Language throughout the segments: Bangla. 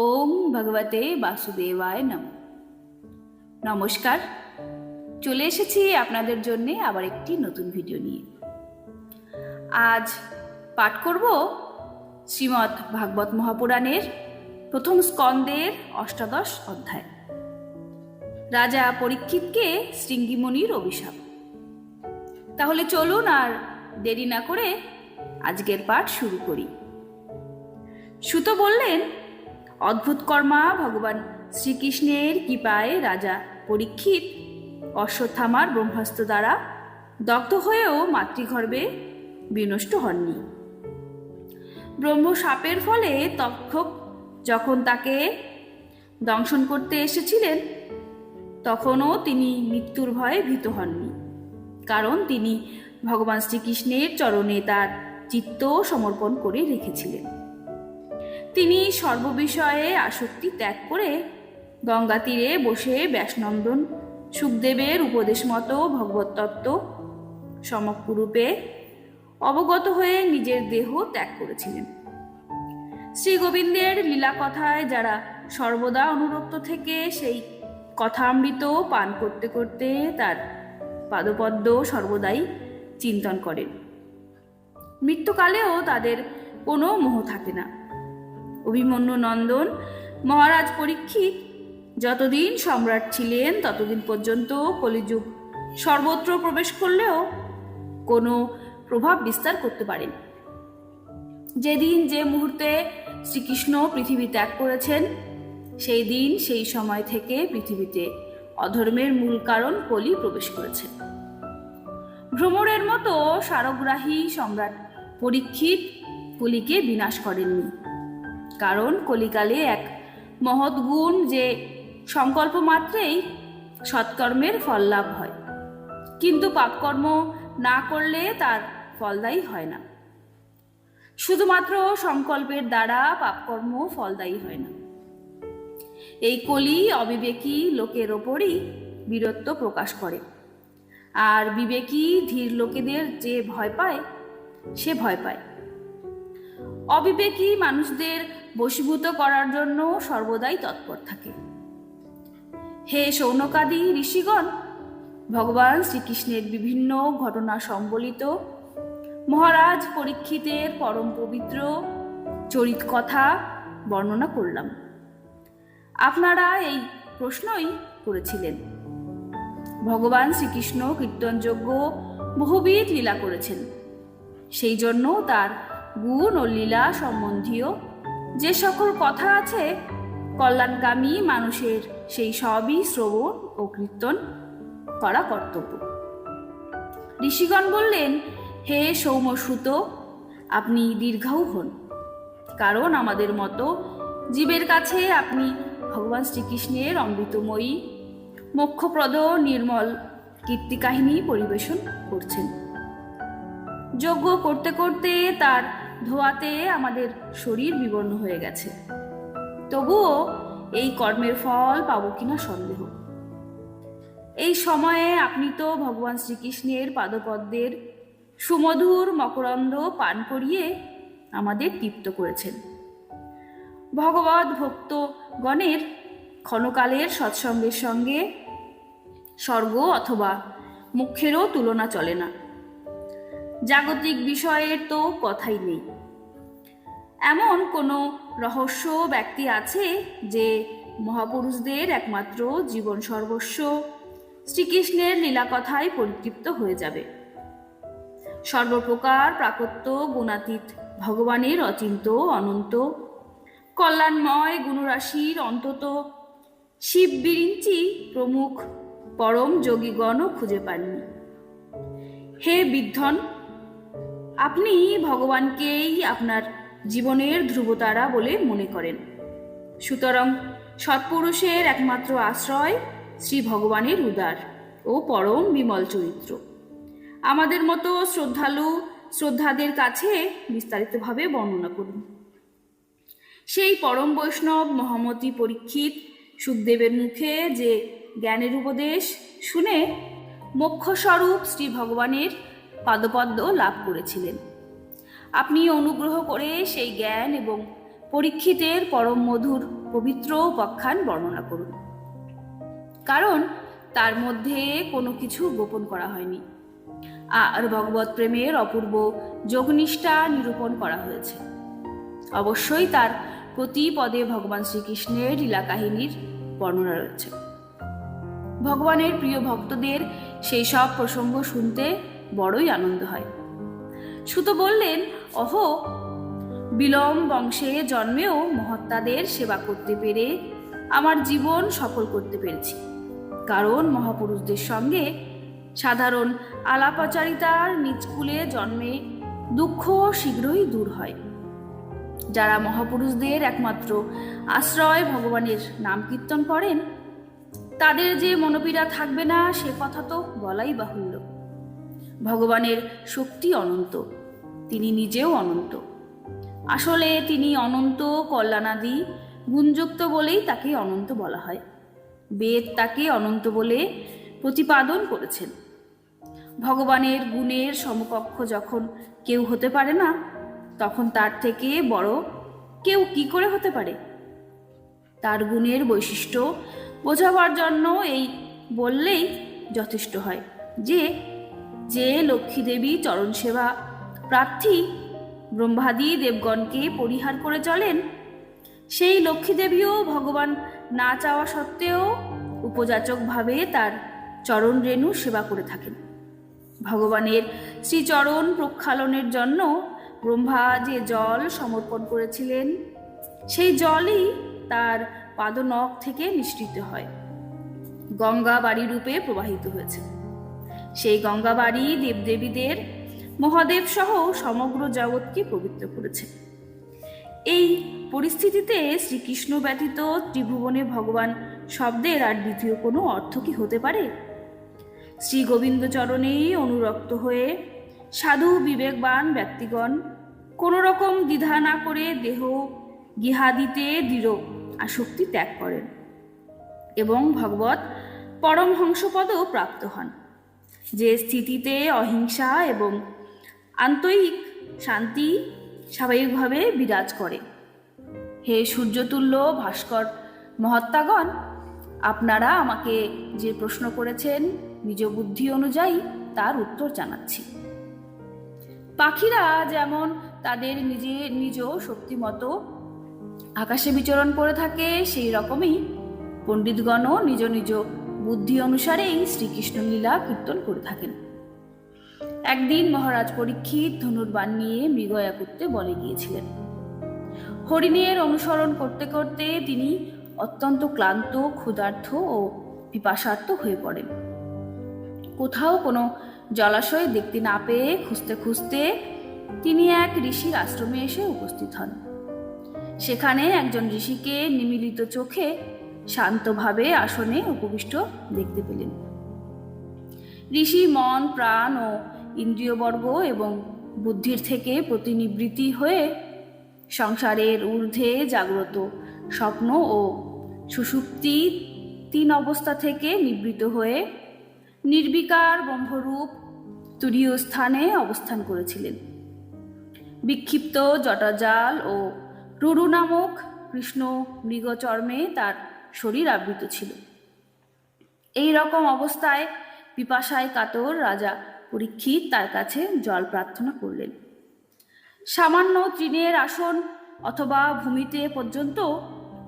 ওম ভগবতে বাসুদেবায় নম। নমস্কার, চলে এসেছি আপনাদের জন্যে আবার একটি নতুন ভিডিও নিয়ে। আজ পাঠ করব শ্রীমৎ ভাগবত মহাপুরাণের প্রথম স্কন্দের অষ্টাদশ অধ্যায়। রাজা পরীক্ষিতকে শৃঙ্গিমণির অভিশাপ। তাহলে চলুন আর দেরি না করে আজকের পাঠ শুরু করি। সুতো বললেন অদ্ভুত কর্মা, ভগবান শ্রীকৃষ্ণের কৃপায় রাজা পরীক্ষিত। অশ্বত্থামার ব্রহ্মাস্ত্র দ্বারা দগ্ধ হয়েও মাতৃগর্ভে বিনষ্ট হননি। ব্রহ্ম সাপের ফলে তক্ষক যখন তাকে দংশন করতে এসেছিলেন, তখনও তিনি মৃত্যুর ভয়ে ভীত হননি। কারণ তিনি ভগবান শ্রীকৃষ্ণের চরণে তার চিত্ত সমর্পণ করে রেখেছিলেন। তিনি সর্ববিষয়ে আসক্তি ত্যাগ করে গঙ্গা তীরে বসে ব্যাসনন্দন, সুখদেবের উপদেশ মতো ভগবতত্ত্ব সমগ্ররূপে অবগত হয়ে নিজের দেহ ত্যাগ করেছিলেন। শ্রী গোবিন্দের লীলা কথায় যারা সর্বদা অনুরক্ত থেকে সেই কথামৃত পান করতে করতে তার পাদপদ্ম সর্বদাই চিন্তন করেন। মৃত্যুকালেও তাদের কোনো মোহ থাকে না। অভিমন্যু নন্দন, মহারাজ পরীক্ষিত। যতদিন সম্রাট ছিলেন, ততদিন পর্যন্ত কলিযুগ সর্বত্র প্রবেশ করলেও কোনো প্রভাব বিস্তার করতে পারেন। যেদিন যে মুহূর্তে শ্রীকৃষ্ণ পৃথিবী ত্যাগ করেছেন, সেই দিন সেই সময় থেকে পৃথিবীতে অধর্মের মূল কারণ কলি প্রবেশ করেছে। ভ্রমরের মতো সারগ্রাহী সম্রাট পরীক্ষিত কলিকে বিনাশ করেননি। কারণ কলিকালে এক মহৎ গুণ যে সংকল্প মাত্রেই সৎকর্মের ফল লাভ হয়। কিন্তু পাপকর্ম না করলে তার ফলদায়ী হয় না। শুধুমাত্র সংকল্পের দ্বারা পাপকর্ম ফলদায়ী হয় না। এই কলি অবিবেকী লোকের ওপরই বীরত্ব প্রকাশ করে। আর বিবেকী ধীর লোকেদের যে ভয় পায়, সে ভয় পায়। অবিবেকী মানুষদের বশীভূত করার জন্য সর্বদাই তৎপর থাকে। হে সৌনকাদি ঋষিগণ, ভগবান শ্রীকৃষ্ণের বিভিন্ন ঘটনা সম্বলিত মহারাজ পরীক্ষিতের পরম পবিত্র চরিত কথা বর্ণনা করলাম। আপনারা এই প্রশ্নই করেছিলেন। ভগবান শ্রীকৃষ্ণ কীর্তনযোগ্য বহুবিধ লীলা করেছেন। সেই জন্য তার গুণ ও লীলা সম্বন্ধীয়। যে সকল কথা আছে কল্যাণকামী মানুষের, সেই সবই শ্রবণ ও কীর্তন করা কর্তব্য। ঋষিগণ বললেন, হে সৌমসুত আপনি দীর্ঘাও হন। কারণ আমাদের মতো জীবের কাছে আপনি ভগবান শ্রীকৃষ্ণের অমৃতময়ী, মোক্ষপ্রদ, নির্মল কীর্তিকাহিনী পরিবেশন করছেন। যজ্ঞ করতে করতে তার ধোয়াতে আমাদের শরীর বিবর্ণ হয়ে গেছে। তবুও এই কর্মের ফল পাবো কিনা সন্দেহ। এই সময়ে আপনি তো ভগবান শ্রীকৃষ্ণের পাদপদ্মের সুমধুর মকরন্দ পান করিয়ে আমাদের তৃপ্ত করেছেন। ভগবত ভক্তগণের ক্ষণকালের সৎসঙ্গের সঙ্গে স্বর্গ অথবা মুখেরও তুলনা চলে না। জাগতিক বিষয়ের তো কথাই নেই। এমন কোনো রহস্য ব্যক্তি আছে যে মহাপুরুষদের একমাত্র জীবন সর্বস্ব? শ্রীকৃষ্ণের লীলাকথায় পরিতৃপ্ত হয়ে যাবে। সর্বপ্রকার প্রাকত্য, গুণাতীত, ভগবানের অচিন্ত, অনন্ত, কল্যাণময় গুণরাশির অন্তত শিব বিরিঞ্চি প্রমুখ পরম যোগীগণও খুঁজে পাননি। হে বিদ্ধন, আপনি ভগবানকেই আপনার জীবনের ধ্রুবতারা বলে মনে করেন। সুতরাং সৎপুরুষের একমাত্র আশ্রয় শ্রী ভগবানের উদার ও পরম বিমল চরিত্র। আমাদের মতো শ্রদ্ধালু শ্রদ্ধাদের কাছে বিস্তারিতভাবে বর্ণনা করুন। সেই পরম বৈষ্ণব মহামতি পরীক্ষিত সুখদেবের মুখে যে জ্ঞানের উপদেশ শুনে মোক্ষস্বরূপ শ্রী ভগবানের পাদপদ্ম লাভ করেছিলেন। আপনি অনুগ্রহ করে সেই জ্ঞান এবং পরীক্ষিতের পরম মধুর পবিত্র উপাখ্যান বর্ণনা করুন। কারণ তার মধ্যে কোনো কিছু গোপন করা হয়নি। আর ভগবত প্রেমের অপূর্ব যোগনিষ্ঠা নিরূপণ করা হয়েছে। অবশ্যই তার প্রতি পদে ভগবান শ্রীকৃষ্ণের লীলা কাহিনীর বর্ণনা রয়েছে। ভগবানের প্রিয় ভক্তদের সেই সব প্রসঙ্গ শুনতে বড়ই আনন্দ হয়। সুত বললেন অহ বিলম বংশে জন্মেও মহাত্মাদের সেবা করতে পেরে আমার জীবন সফল করতে পেরেছি। কারণ মহাপুরুষদের সঙ্গে সাধারণ আলাপাচারিতার নিজকুলে জন্মে দুঃখ শীঘ্রই দূর হয়। যারা মহাপুরুষদের একমাত্র আশ্রয় ভগবানের নাম কীর্তন করেন, তাদের যে মনোপীড়া থাকবে না, সে কথা তো বলাই বাহুল্য। ভগবানের শক্তি অনন্ত। নিজেও অনন্ত। আসলে তিনি অনন্ত কল্যাণাদি, গুণযুক্ত বলেই তাকে অনন্ত বলা হয়। বেদ তাকে অনন্ত বলে প্রতিপাদন করেছেন। ভগবানের গুণের সমকক্ষ যখন কেউ হতে পারে না, তখন তার থেকে বড় কেউ কি করে হতে পারে? তার গুণের বৈশিষ্ট্য বোঝাবার জন্য এই বললেই যথেষ্ট হয় যে যে লক্ষ্মী দেবী চরণ সেবা প্রার্থী ব্রহ্মাদি দেবগণকে পরিহার করে চলেন। সেই লক্ষ্মী দেবীও ভগবান না চাওয়া সত্ত্বেও উপযাচকভাবে তার চরণ রেণু সেবা করে থাকেন। ভগবানের শ্রীচরণ প্রক্ষালনের জন্য ব্রহ্মা যে জল সমর্পণ করেছিলেন, সেই জলই তার পাদনখ থেকে নিঃসৃত হয়। গঙ্গা বাড়ি রূপে প্রবাহিত হয়েছে। সেই গঙ্গা বাড়ি দেবদেবীদের মহাদেব সহ সমগ্র জগৎকে পবিত্র করেছে। এই পরিস্থিতিতে শ্রীকৃষ্ণ ব্যতীত ত্রিভুবনে ভগবান শব্দের আর দ্বিতীয় কোনো অর্থ কি হতে পারে? শ্রী গোবিন্দচরণেই অনুরক্ত হয়ে সাধু বিবেকবান ব্যক্তিগণ কোনো রকম দ্বিধা না করে দেহ গিহাদিতে দৃঢ় আসক্তি ত্যাগ করেন এবং ভগবত পরমহংসপদও প্রাপ্ত হন। যে স্থিতিতে অহিংসা এবং আন্তরিক শান্তি স্বাভাবিকভাবে বিরাজ করে। হে সূর্যতুল্য ভাস্কর মহাত্মাগণ, আপনারা আমাকে যে প্রশ্ন করেছেন নিজ বুদ্ধি অনুযায়ী তার উত্তর জানাচ্ছি। পাখিরা যেমন তাদের নিজে নিজ শক্তিমতো আকাশে বিচরণ করে থাকে, সেই রকমই পণ্ডিতগণও নিজ নিজ বুদ্ধি অনুসারেই শ্রীকৃষ্ণ লীলা কীর্তন করে থাকেন। একদিন মহারাজ পরীক্ষিত ধনুর্বাণ নিয়ে মৃগয়া করতে বলে গিয়েছিলেন। হরিণের অনুসরণ করতে করতে তিনি অত্যন্ত ক্লান্ত, ক্ষুধার্থ ও পিপাসার্থ হয়ে পড়েন। কোথাও কোনো জলাশয় দেখতে না পেয়ে খুঁজতে খুঁজতে তিনি এক ঋষির আশ্রমে এসে উপস্থিত হন। সেখানে একজন ঋষিকে নিমিলিত চোখে শান্তভাবে আসনে উপবিষ্ট দেখতে পেলেন। ঋষি, মন, প্রাণ ও ইন্দ্রিয়বর্গ এবং বুদ্ধির থেকে প্রতিনিবৃত্তি হয়ে সংসারের ঊর্ধ্বে জাগ্রত স্বপ্ন ও সুষুপ্তি তিন অবস্থা থেকে নিবৃত হয়ে নির্বিকার ব্রহ্মরূপ তুরীয় স্থানে অবস্থান করেছিলেন। বিক্ষিপ্ত জটাজাল ও রুরু নামক কৃষ্ণ মৃগচর্মে তার শরীর আবৃত ছিল। এই রকম অবস্থায় পিপাসায় কাতর রাজা পরীক্ষিত তার কাছে জল প্রার্থনা করলেন। সামান্য তৃণের আসন অথবা ভূমিতে পর্যন্ত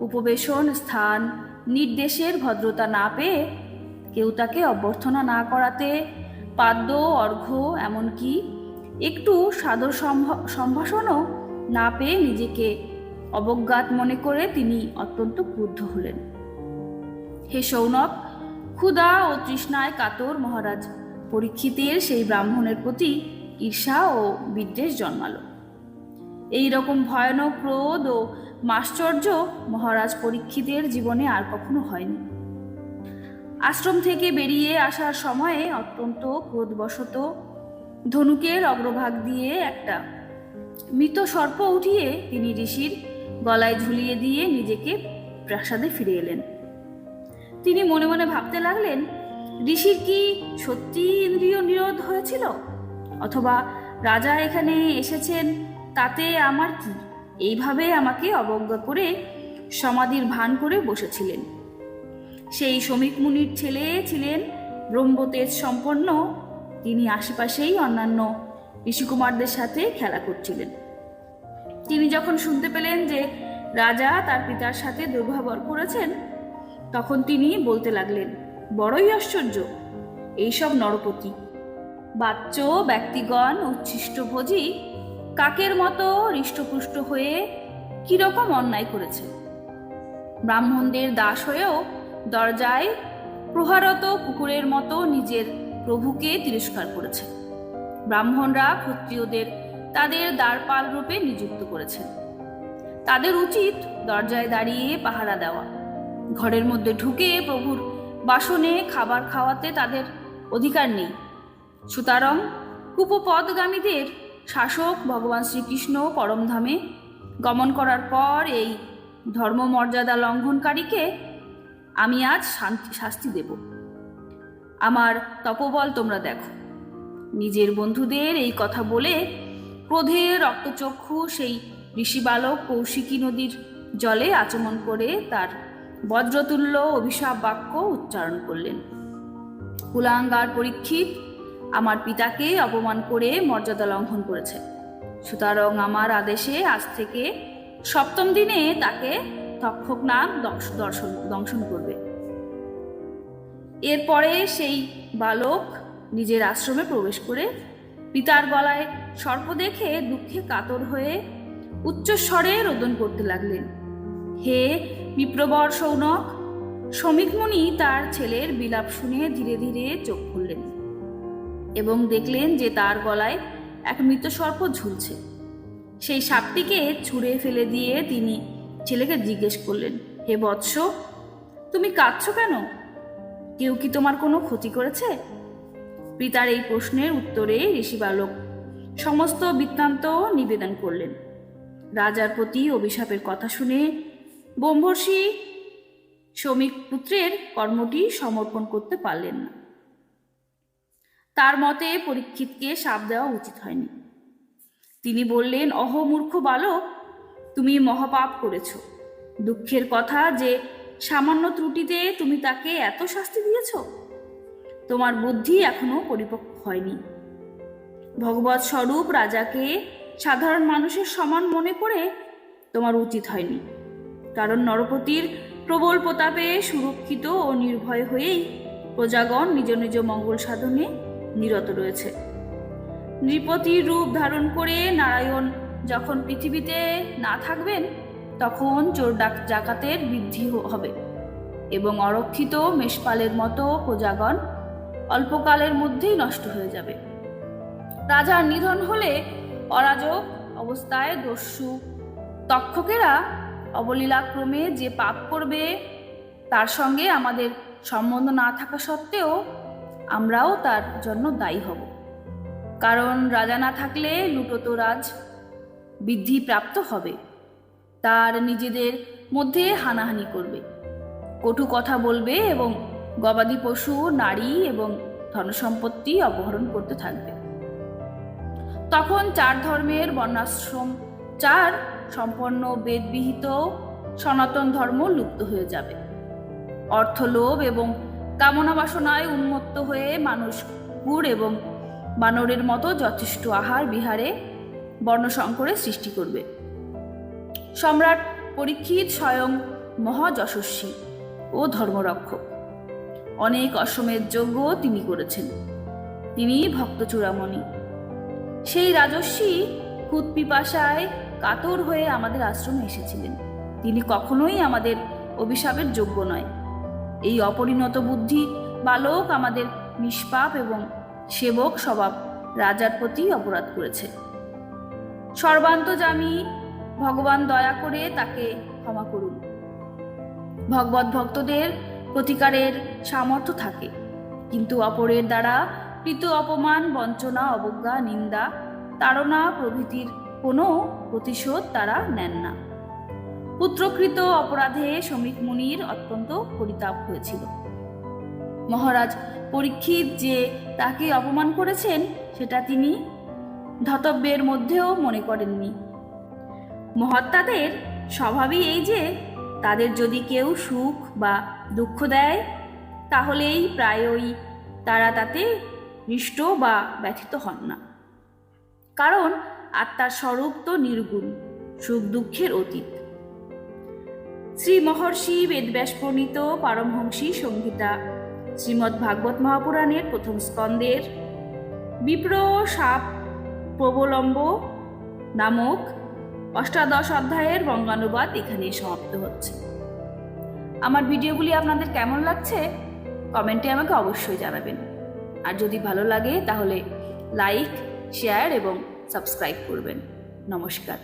উপবেশন স্থান নির্দেশের ভদ্রতা না পেয়ে কেউ তাকে অভ্যর্থনা না করাতে পাদ্য, অর্ঘ্য, এমনকি একটু সাদর সম্ভা- সম্ভাষণও না পেয়ে নিজেকে অবজ্ঞাত মনে করে তিনি অত্যন্ত ক্রুদ্ধ হলেন। হে সৌনক ক্ষুধা ও তৃষ্ণায় কাতর মহারাজ। পরীক্ষিতের সেই ব্রাহ্মণের প্রতি ঈর্ষা ও বিদ্বেষ জন্মালো। এই রকম ভয়ানক ক্রোধ ও মাশ্চর্য মহারাজ পরীক্ষিতের জীবনে আর কখনো হয়নি। আশ্রম থেকে বেরিয়ে আসার সময়ে অত্যন্ত ক্রোধবশত ধনুকের অগ্রভাগ দিয়ে একটা মৃত সর্প উঠিয়ে তিনি ঋষির গলায় ঝুলিয়ে দিয়ে নিজেকে প্রাসাদে ফিরে এলেন। তিনি মনে মনে ভাবতে লাগলেন, ঋষির কি সত্যি ইন্দ্রিয় নিরোধ হয়েছিল? অথবা রাজা এখানে এসেছেন, তাতে আমার কি? এইভাবে আমাকে অবজ্ঞা করে সমাধির ভান করে বসেছিলেন। সেই শ্রমিক মুনির ছেলে ছিলেন ব্রহ্মতেজ সম্পন্ন, তিনি আশেপাশেই অন্যান্য ঋষিকুমারদের সাথে খেলা করছিলেন। তিনি যখন শুনতে পেলেন যে রাজা তার পিতার সাথে দুর্ব্যবহার করেছেন তখন তিনি বলতে লাগলেন, বড়ই আশ্চর্য, এইসব নরপতি। বাচ্চ, ব্যক্তিগণ উচ্ছিষ্টভোজী কাকের মতো হৃষ্টপুষ্ট হয়ে কীরকম অন্যায় করেছে? ব্রাহ্মণদের দাস হয়েও দরজায় প্রহারত কুকুরের মতো নিজের প্রভুকে তিরস্কার করেছে। ব্রাহ্মণরা ক্ষত্রিয়দের তাদের দ্বারপাল রূপে নিযুক্ত করেছেন তাদের উচিত দরজায় দাঁড়িয়ে পাহারা দেওয়া। ঘরের মধ্যে ঢুকে প্রভুর বাসনে খাবার খাওয়াতে তাদের অধিকার নেই। সুতরাং কুপপদগামীদের শাসক ভগবান শ্রীকৃষ্ণ পরমধামে গমন করার পর এই ধর্মমর্যাদা লঙ্ঘনকারীকে আমি আজ শান্তি, শাস্তি দেব। আমার তপবল তোমরা দেখো। নিজের বন্ধুদের এই কথা বলে ক্রোধে রক্তচক্ষু সেই ঋষি বালক কৌশিকী নদীর জলে আচমন করে তার বজ্রতুল্য অভিশাপ বাক্য উচ্চারণ করলেন। কুলাঙ্গার পরীক্ষিত আমার পিতাকে অপমান করে মর্যাদা লঙ্ঘন করেছে। সুতরাং আমার আদেশে আজ থেকে সপ্তম দিনে তাকে তক্ষক নাগ দর্শন, দংশন করবে। এরপরে সেই বালক নিজের আশ্রমে প্রবেশ করে পিতার গলায় সর্প দেখে দুঃখে কাতর হয়ে উচ্চস্বরে রোদন করতে লাগলেন। হে বিপ্রবর সৌনক। শ্রমিকমণি তার ছেলের বিলাপ শুনে ধীরে ধীরে চোখ খুললেন এবং দেখলেন যে তার গলায় এক মৃত সর্প ঝুলছে। সেই সাপটিকে ছুঁড়ে ফেলে দিয়ে তিনি ছেলেকে জিজ্ঞেস করলেন, হে বৎস, তুমি কাঁদছো কেন? কেউ কি তোমার কোনো ক্ষতি করেছে? পিতার এই প্রশ্নের উত্তরে ঋষি বালক সমস্ত বৃত্তান্ত নিবেদন করলেন। রাজার প্রতি অভিশাপের কথা শুনে ব্রহ্মর্ষি শ্রমিক পুত্রের কর্মটি সমর্পণ করতে পারলেন না। তার মতে পরীক্ষিতকে সাপ দেওয়া উচিত হয়নি। তিনি বললেন অহমূর্খ বালক, তুমি মহাপাপ করেছ। দুঃখের কথা যে সামান্য ত্রুটিতে তুমি তাকে এত শাস্তি দিয়েছ, তোমার বুদ্ধি এখনও পরিপক্ক হয়নি। ভগবত স্বরূপ রাজাকে সাধারণ মানুষের সমান মনে করে তোমার উচিত হয়নি। কারণ নরপতির প্রবল প্রতাপে সুরক্ষিত ও নির্ভয় হয়েই প্রজাগণ নিজ নিজ মঙ্গল সাধনে নিরত রয়েছে। নৃপতির রূপ ধারণ করে নারায়ণ যখন পৃথিবীতে না থাকবেন, তখন চোর ডাক ডাকাতের বৃদ্ধি হবে এবং অরক্ষিত মেষপালের মতো প্রজাগণ অল্পকালের মধ্যেই নষ্ট হয়ে যাবে। রাজার নিধন হলে অরাজক অবস্থায় দস্যু, তক্ষকেরা অবলীলাক্রমে যে পাপ করবে, তার সঙ্গে আমাদের সম্বন্ধ না থাকা সত্ত্বেও আমরাও তার জন্য দায়ী হব। কারণ রাজা না থাকলে লুটোত রাজ বৃদ্ধি প্রাপ্ত হবে। তার নিজেদের মধ্যে হানাহানি করবে। কটু কথা বলবে এবং গবাদি পশু, নারী এবং ধনসম্পত্তি অপহরণ করতে থাকবে। তখন চার ধর্মের বর্ণাশ্রম চার সম্পন্ন বেদবিহিত সনাতন ধর্ম লুপ্ত হয়ে যাবে। অর্থলোভ এবং কামনা বাসনায় উন্মত্ত হয়ে মানুষ কুকুর এবং বানরের মতো যথেষ্ট আহার বিহারে বর্ণসংকরের সৃষ্টি করবে। সম্রাট পরীক্ষিত স্বয়ং মহাযশস্বী ও ধর্মরক্ষক। অনেক অশ্বমেধ যজ্ঞ তিনি করেছেন। তিনি ভক্ত চূড়ামণি সেই রাজস্বী কুত পিপাসায় কাতর হয়ে আমাদের আশ্রমে এসেছিলেন। তিনি কখনোই আমাদের অভিশাপের যোগ্য নয়। এই অপরিণত বুদ্ধি বালক আমাদের নিষ্পাপ এবং সেবক স্বভাব রাজার প্রতি অপরাধ করেছে। সর্বান্তজামী, ভগবান দয়া করে তাকে ক্ষমা করুন। ভগবত ভক্তদের প্রতিকারের সামর্থ্য থাকে, কিন্তু অপরের দ্বারা কৃত অপমান, বঞ্চনা, অবজ্ঞা, নিন্দা, তাড়না প্রভৃতির কোনো প্রতিশোধ তারা নেন না। পুত্রকৃত অপরাধে শ্রমিক মুনির অত্যন্ত পরিতাপ হয়েছিল। মহারাজ পরীক্ষিত যে তাকে অপমান করেছেন, সেটা তিনি ধতব্যের মধ্যেও মনে করেননি। মহাত্মাদের স্বভাবই এই যে, তাদের যদি কেউ সুখ বা দুঃখ দেয়, তাহলেই প্রায়ই তারা তাতে হৃষ্ট বা ব্যথিত হন না। কারণ আত্মার স্বরূপ তো নির্গুণ, সুখ দুঃখের অতীত। শ্রী মহর্ষি বেদব্যাস প্রণীত পারমহংসী সংহিতা শ্রীমদ্ ভাগবত মহাপুরাণের প্রথম স্কন্দের বিপ্র সাপ প্রবলম্ব নামক অষ্টাদশ অধ্যায়ের বঙ্গানুবাদ এখানে সমাপ্ত হচ্ছে। আমার ভিডিওগুলি আপনাদের কেমন লাগছে? কমেন্টে আমাকে অবশ্যই জানাবেন। আর যদি ভালো লাগে তাহলে লাইক, শেয়ার এবং সাবস্ক্রাইব করবেন। নমস্কার।